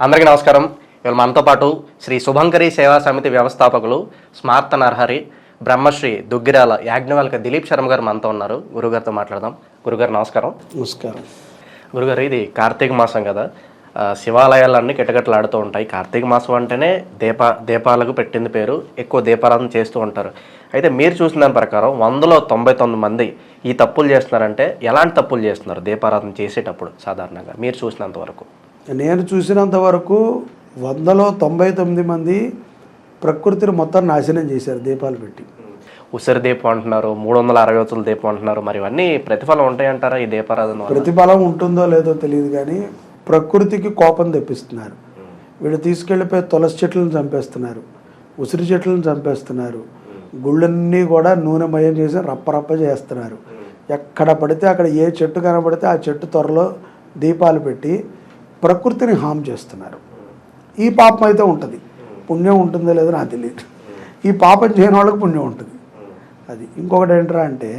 అందరికీ నమస్కారం. ఇవాళ మనతో పాటు శ్రీ శుభంకరి సేవా సమితి వ్యవస్థాపకులు స్మార్త నర్హరి బ్రహ్మశ్రీ దుగ్గిరాల యాజ్ఞవల్క దిలీప్ శర్మ గారు మనతో ఉన్నారు. గురుగారితో మాట్లాడదాం. గురుగారు నమస్కారం. నమస్కారం. గురుగారు ఇది కార్తీక మాసం కదా. శివాలయాలన్నీ కిటకిటలాడుతూ ఉంటాయి. కార్తీక మాసం అంటేనే దీప దీపాలకు పెట్టింది పేరు. ఎక్కువ దీపారాధన చేస్తూ ఉంటారు. అయితే మీరు చూసిన దాని ప్రకారం వందలో తొంభై తొమ్మిది మంది ఈ తప్పులు చేస్తున్నారంటే ఎలాంటి తప్పులు చేస్తున్నారు? దీపారాధన చేసేటప్పుడు సాధారణంగా మీరు చూసినంత వరకు. నేను చూసినంత వరకు వందలో తొంభై తొమ్మిది మంది ప్రకృతిని మొత్తం నాశనం చేశారు దీపాలు పెట్టి. ఉసిరి దీపం అంటున్నారు మూడు వందల అరవై వత్తుల దీపం అంటున్నారు. మరి ఇవన్నీ ప్రతిఫలం ఉంటాయంటారా ఈ దీపారాధన? ప్రతిఫలం ఉంటుందో లేదో తెలియదు కానీ ప్రకృతికి కోపం తెప్పిస్తున్నారు. వీళ్ళు తీసుకెళ్ళిపోయి తులసి చెట్లను చంపేస్తున్నారు ఉసిరి చెట్లను చంపేస్తున్నారు. గుళ్ళన్నీ కూడా నూనెమయం చేసి రప్పరప్ప చేస్తున్నారు. ఎక్కడ పడితే అక్కడ ఏ చెట్టు కనబడితే ఆ చెట్టు త్వరలో దీపాలు పెట్టి ప్రకృతిని హామ్ చేస్తున్నారు. ఈ పాపం అయితే ఉంటుంది. పుణ్యం ఉంటుందో లేదో నాకు తెలియదు. ఈ పాపం చేయని వాళ్ళకి పుణ్యం ఉంటుంది. అది ఇంకొకటి ఏంట్రా అంటే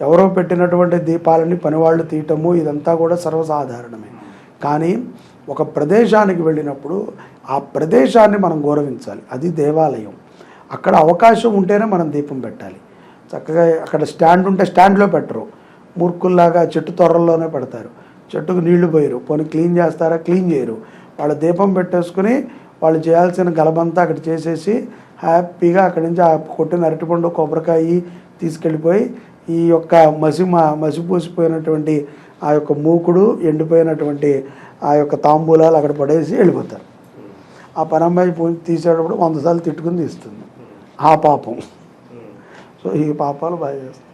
ఎవరో పెట్టినటువంటి దీపాలని పనివాళ్ళు తీయటము ఇదంతా కూడా సర్వసాధారణమే. కానీ ఒక ప్రదేశానికి వెళ్ళినప్పుడు ఆ ప్రదేశాన్ని మనం గౌరవించాలి. అది దేవాలయం. అక్కడ అవకాశం ఉంటేనే మనం దీపం పెట్టాలి. చక్కగా అక్కడ స్టాండ్ ఉంటే స్టాండ్లో పెట్టరు. మూర్ఖుల్లాగా చెట్టు త్వరల్లోనే పెడతారు. చెట్టుకు నీళ్ళు పోయరు. పోనీ క్లీన్ చేస్తారా? క్లీన్ చేయరు. వాళ్ళ దీపం పెట్టేసుకుని వాళ్ళు చేయాల్సిన గలబంతా అక్కడ చేసేసి హ్యాపీగా అక్కడి నుంచి ఆ కొట్టిన అరటిపండు కొబ్బరికాయ తీసుకెళ్ళిపోయి ఈ యొక్క మసి మ- మసిపూసిపోయినటువంటి ఆ యొక్క మూకుడు ఎండిపోయినటువంటి ఆ యొక్క తాంబూలాలు అక్కడ పడేసి వెళ్ళిపోతారు. ఆ పని అమ్మాయి పో- తీసేటప్పుడు వంద సార్లు తిట్టుకుని తీస్తుంది. ఆ పాపం. సో ఈ పాపాలు బాగా చేస్తారు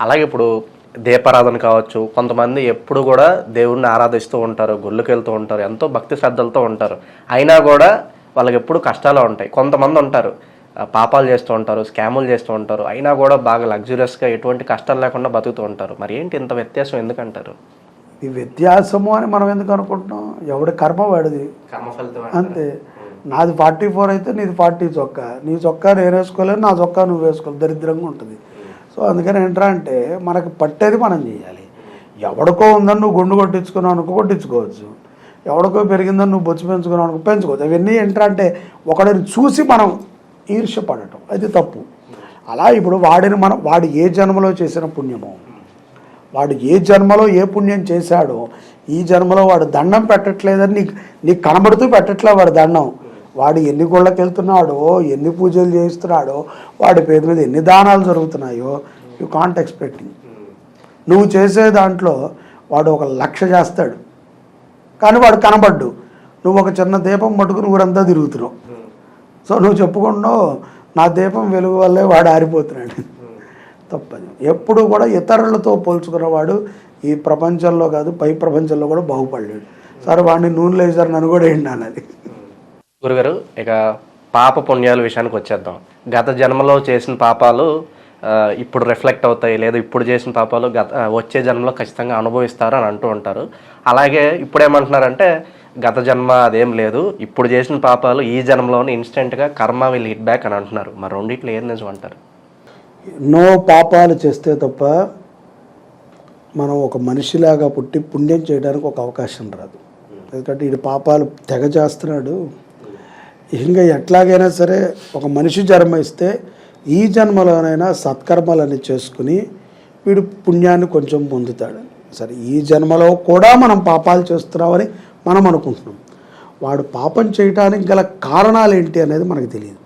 అలాగే ఇప్పుడు దీపారాధన కావచ్చు కొంతమంది ఎప్పుడు కూడా దేవుణ్ణి ఆరాధిస్తూ ఉంటారు గుళ్ళకి వెళ్తూ ఉంటారు ఎంతో భక్తి శ్రద్ధలతో ఉంటారు. అయినా కూడా వాళ్ళకి ఎప్పుడు కష్టాలు ఉంటాయి. కొంతమంది ఉంటారు పాపాలు చేస్తూ ఉంటారు స్కాములు చేస్తూ ఉంటారు. అయినా కూడా బాగా లగ్జరియస్గా ఎటువంటి కష్టాలు లేకుండా బతుకుతూ ఉంటారు. మరి ఏంటి ఇంత వ్యత్యాసం ఎందుకంటారు? ఈ వ్యత్యాసము అని మనం ఎందుకు అనుకుంటున్నాం? ఎవడి కర్మ వాడిది? అంతే. నాది ఫార్టీ ఫోర్ అయితే నీది ఫార్టీ చొక్కా. నీ చొక్కా నేను వేసుకోలేదు నా చొక్కా నువ్వు వేసుకోవాలి దరిద్రంగా ఉంటుంది. సో అందుకని ఏంట్రా అంటే మనకు పట్టేది మనం చేయాలి. ఎవడికో ఉందని నువ్వు గుండు కొట్టించుకున్నావు అనుకో కొట్టించుకోవచ్చు. ఎవడికో పెరిగిందని నువ్వు బొచ్చు పెంచుకున్నావు అనుకో పెంచుకోవచ్చు. అవన్నీ ఏంట్రా అంటే ఒకడిని చూసి మనం ఈర్ష్యపడటం. అది తప్పు. అలా ఇప్పుడు వాడిని మనం వాడు ఏ జన్మలో చేసిన పుణ్యమో వాడు ఏ జన్మలో ఏ పుణ్యం చేశాడో ఈ జన్మలో వాడు దండం పెట్టట్లేదని నీకు నీకు కనబడుతూ పెట్టట్లే వాడు దండం. వాడు ఎన్ని గుళ్ళకి వెళ్తున్నాడో ఎన్ని పూజలు చేయిస్తున్నాడో వాడి పేరు మీద ఎన్ని దానాలు జరుగుతున్నాయో యు కాంట్ ఎక్స్పెక్టింగ్ నువ్వు చేసే దాంట్లో వాడు ఒక లక్ష చేస్తాడు. కానీ వాడు కనబడ్డు. నువ్వు ఒక చిన్న దీపం పట్టుకుని ఊరంతా తిరుగుతున్నావు. సో నువ్వు చెప్పుకుంటున్నావు నా దీపం వెలుగు వల్లే వాడు ఆరిపోతున్నాడు. తప్పదు. ఎప్పుడు కూడా ఇతరులతో పోల్చుకున్నవాడు ఈ ప్రపంచంలో కాదు పై ప్రపంచంలో కూడా బాగుపడలేడు. సరే వాడిని నూనె లేజర్ నన్ను కూడా ఏంటి అన్నది గురుగారు ఇక పాప పుణ్యాల విషయానికి వచ్చేద్దాం. గత జన్మలో చేసిన పాపాలు ఇప్పుడు రిఫ్లెక్ట్ అవుతాయి లేదా ఇప్పుడు చేసిన పాపాలు గత వచ్చే జన్మలో ఖచ్చితంగా అనుభవిస్తారు అని అంటూ ఉంటారు. అలాగే ఇప్పుడు ఏమంటున్నారంటే గత జన్మ అదేం లేదు ఇప్పుడు చేసిన పాపాలు ఈ జన్మలోనే ఇన్స్టెంట్గా కర్మ విల్ హిట్ బ్యాక్ అని అంటున్నారు. మరి రెండిట్లో ఏం నిజం అంటారు? ఎన్నో పాపాలు చేస్తే తప్ప మనం ఒక మనిషిలాగా పుట్టి పుణ్యం చేయడానికి ఒక అవకాశం రాదు. ఎందుకంటే ఇది పాపాలు తెగ చేస్తున్నాడు ఇంకా ఎట్లాగైనా సరే ఒక మనిషి జన్మ ఇస్తే ఈ జన్మలోనైనా సత్కర్మలని చేసుకుని వీడు పుణ్యాన్ని కొంచెం పొందుతాడు. సరే ఈ జన్మలో కూడా మనం పాపాలు చేస్తున్నామని మనం అనుకుంటున్నాం. వాడు పాపం చేయటానికి గల కారణాలు ఏంటి అనేది మనకు తెలియదు.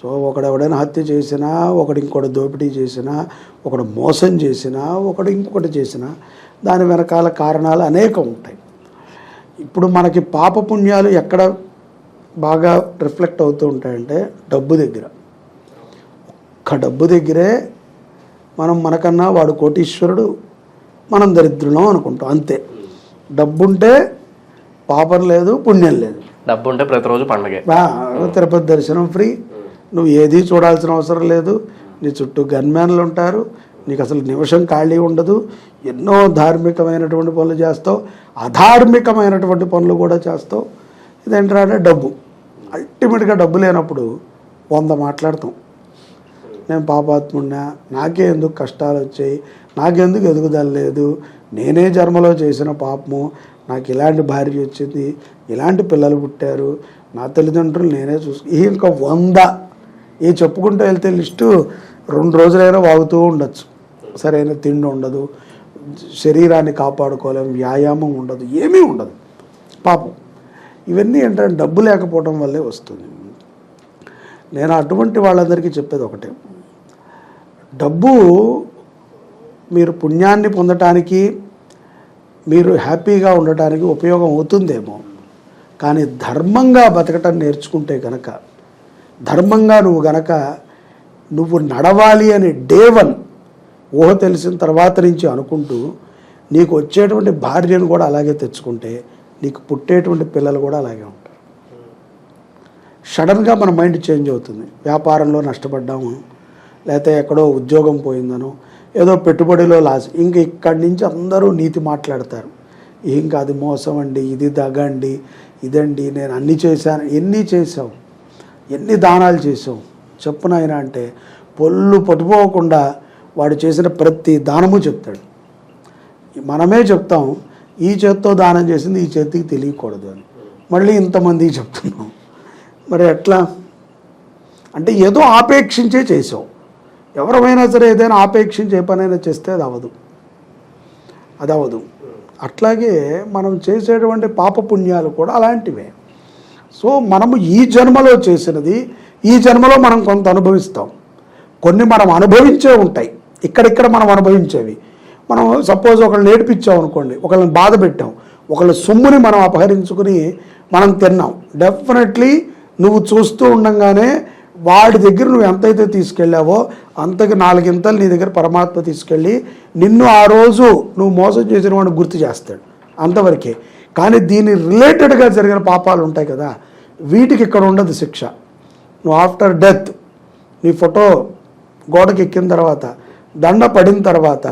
సో ఒకడు ఎవడైనా హత్య చేసినా ఒకడు ఇంకోటి దోపిడీ చేసినా ఒకడు మోసం చేసినా ఒకడు ఇంకొకటి చేసినా దాని వెనకాల కారణాలు అనేకం ఉంటాయి. ఇప్పుడు మనకి పాప పుణ్యాలు ఎక్కడ బాగా రిఫ్లెక్ట్ అవుతూ ఉంటాయంటే డబ్బు దగ్గర. ఒక్క డబ్బు దగ్గరే మనం మనకన్నా వాడు కోటీశ్వరుడు మనం దరిద్రులం అనుకుంటాం అంతే. డబ్బుంటే పాపం లేదు పుణ్యం లేదు. డబ్బు ఉంటే ప్రతిరోజు పండగే. తిరుపతి దర్శనం ఫ్రీ. నువ్వు ఏది చూడాల్సిన అవసరం లేదు. నీ చుట్టూ గన్మ్యాన్లు ఉంటారు. నీకు అసలు నిమిషం ఖాళీ ఉండదు. ఎన్నో ధార్మికమైనటువంటి పనులు చేస్తావు. అధార్మికమైనటువంటి పనులు కూడా చేస్తావు. ఇదేంటంటే డబ్బు. అల్టిమేట్గా డబ్బు లేనప్పుడు వంద మాట్లాడతాం. నేను పాపాత్ముడినా నాకే ఎందుకు కష్టాలు వచ్చాయి నాకెందుకు ఎదుగుదల లేదు నేనే జన్మలో చేసిన పాపము నాకు ఇలాంటి భార్య వచ్చింది ఇలాంటి పిల్లలు పుట్టారు నా తల్లిదండ్రులు నేనే చూసు ఈ ఇంకా వంద. ఈ చెప్పుకుంటూ వెళ్తే లిస్టు రెండు రోజులైనా వాగుతూ ఉండొచ్చు. సరైన తిండి ఉండదు శరీరాన్ని కాపాడుకోలేం వ్యాయామం ఉండదు ఏమీ ఉండదు. పాపం. ఇవన్నీ ఏంటంటే డబ్బు లేకపోవడం వల్లే వస్తుంది. నేను అటువంటి వాళ్ళందరికీ చెప్పేది ఒకటే. డబ్బు మీరు పుణ్యాన్ని పొందటానికి మీరు హ్యాపీగా ఉండటానికి ఉపయోగం అవుతుందేమో. కానీ ధర్మంగా బతకటం నేర్చుకుంటే గనక ధర్మంగా నువ్వు గనక నువ్వు నడవాలి అని డే వన్ ఊహ తెలిసిన తర్వాత నుంచి అనుకుంటూ నీకు వచ్చేటువంటి భార్యను కూడా అలాగే తెచ్చుకుంటే నీకు పుట్టేటువంటి పిల్లలు కూడా అలాగే ఉంటారు. సడన్గా మన మైండ్ చేంజ్ అవుతుంది. వ్యాపారంలో నష్టపడ్డాము లేకపోతే ఎక్కడో ఉద్యోగం పోయిందనో ఏదో పెట్టుబడిలో లాస్ ఇంక ఇక్కడి నుంచి అందరూ నీతి మాట్లాడతారు. ఇంకా అది మోసం అండి ఇది దగండి ఇదండి నేను అన్ని చేశాను ఎన్ని చేసావు ఎన్ని దానాలు చేసావు చెప్పు నాయన అంటే పొల్లు పట్టుకోకుండా వాడు చేసిన ప్రతి దానము చెప్తాడు. మనమే చెప్తాం ఈ చేత్తో దానం చేసింది ఈ చేతికి తెలియకూడదు అని. మళ్ళీ ఇంతమంది చెప్తున్నాం. మరి ఎట్లా? అంటే ఏదో ఆపేక్షించే చేసావు. ఎవరమైనా సరే ఏదైనా ఆపేక్షించి పనైనా చేస్తే అది అవ్వదు. అది అవదు అట్లాగే మనం చేసేటువంటి పాపపుణ్యాలు కూడా అలాంటివే. సో మనము ఈ జన్మలో చేసినది ఈ జన్మలో మనం కొంత అనుభవిస్తాం. కొన్ని మనం అనుభవించే ఉంటాయి. ఇక్కడిక్కడ మనం అనుభవించేవి. మనం సపోజ్ ఒకళ్ళని నేర్పించాం అనుకోండి ఒకళ్ళని బాధ పెట్టాం ఒకళ్ళ సొమ్ముని మనం అపహరించుకుని మనం తిన్నాం. డెఫినెట్లీ నువ్వు చూస్తూ ఉండంగానే వాడి దగ్గర నువ్వు ఎంతైతే తీసుకెళ్ళావో అంతకి నాలుగింతలు నీ దగ్గర పరమాత్మ తీసుకెళ్ళి నిన్ను ఆ రోజు నువ్వు మోసం చేసిన వాడిని గుర్తు చేస్తాడు అంతవరకే. కానీ దీని రిలేటెడ్గా జరిగిన పాపాలు ఉంటాయి కదా వీటికి ఇక్కడ ఉండదు శిక్ష. నువ్వు ఆఫ్టర్ డెత్ నీ ఫోటో గోడకి ఎక్కిన తర్వాత దండ పడిన తర్వాత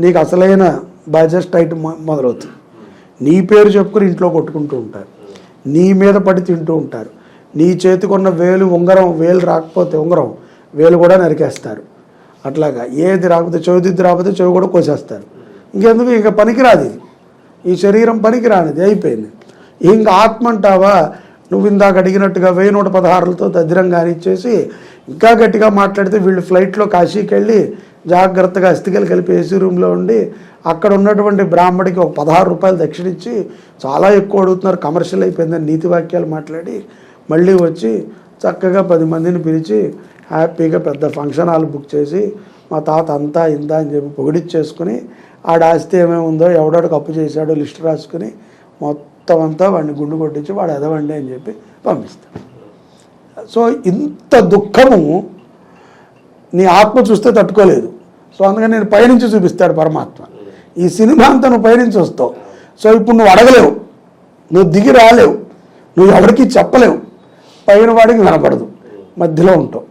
నీకు అసలైన బడ్జెట్ టైట్ మొదలవుతుంది. నీ పేరు చెప్పుకుని ఇంట్లో కొట్టుకుంటూ ఉంటారు. నీ మీద పడి తింటూ ఉంటారు. నీ చేతికున్న వేలు ఉంగరం వేలు రాకపోతే ఉంగరం వేలు కూడా నరికేస్తారు. అట్లాగా ఏది రాకపోతే చవిదిద్ది రాకపోతే చెవి కూడా కోసేస్తారు. ఇంకెందుకు? ఇంకా పనికిరాదు ఇది. ఈ శరీరం పనికిరానిది. అయిపోయింది. ఇంకా ఆత్మ అంటావా? నువ్వు ఇందాక అడిగినట్టుగా వెయ్యి నూట పదహారులతో దద్రంగా ఇచ్చేసి ఇంకా గట్టిగా మాట్లాడితే వీళ్ళు ఫ్లైట్లో కాశీకి వెళ్ళి జాగ్రత్తగా అస్థికలు కలిపి ఏసీ రూమ్లో ఉండి అక్కడ ఉన్నటువంటి బ్రాహ్మడికి ఒక పదహారు రూపాయలు దక్షిణ ఇచ్చి చాలా ఎక్కువ అడుగుతున్నారు. కమర్షియల్ అయిపోయిందని నీతి వాక్యాలు మాట్లాడి మళ్ళీ వచ్చి చక్కగా పది మందిని పిలిచి హ్యాపీగా పెద్ద ఫంక్షన్ హాల్ బుక్ చేసి మా తాత అంతా ఇంత అని చెప్పి పొగిడిచ్చేసుకుని ఆడ ఆస్తి ఏమేమి ఉందో ఎవడాడికి అప్పు చేశాడో లిస్ట్ రాసుకుని మొత్తం అంతా వాడిని గుండు కొట్టించి వాడు ఎదవండి అని చెప్పి పంపిస్తాడు సో ఇంత దుఃఖము నీ ఆత్మ చూస్తే తట్టుకోలేదు. సో అందుకని నేను పైనుంచి చూపిస్తాడు పరమాత్మ. ఈ సినిమా అంతా నువ్వు పయనించి వస్తావు. సో ఇప్పుడు నువ్వు అడగలేవు. నువ్వు దిగి రాలేవు. నువ్వు ఎవరికి చెప్పలేవు. పైన వాడికి వినపడదు. మధ్యలో ఉంటావు.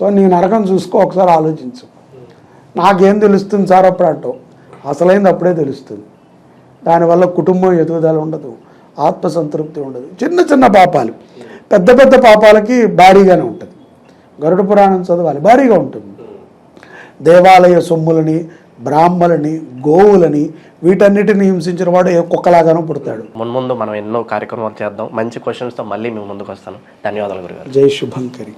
సో నీ నరకం చూసుకో ఒకసారి ఆలోచించు. నాకేం తెలుస్తుంది సార్ అప్పుడు అంటావు? అసలైంది అప్పుడే తెలుస్తుంది. దానివల్ల కుటుంబం ఎదుగుదల ఉండదు. ఆత్మసంతృప్తి ఉండదు. చిన్న చిన్న పాపాలు. పెద్ద పెద్ద పాపాలకి భారీగానే ఉంటుంది. గరుడ పురాణం చదవాలి. భారీగా ఉంటుంది. దేవాలయ సొమ్ములని బ్రాహ్మలని గోవులని వీటన్నిటిని హింసించిన వాడు ఏ కుక్కలాగానో పుడతాడు. మున్ముందు మనం ఎన్నో కార్యక్రమాలు చేద్దాం. మంచి క్వశ్చన్స్తో మళ్ళీ మేము ముందుకు వస్తాను. ధన్యవాదాలు గురుగారు. జై శుభంకరి.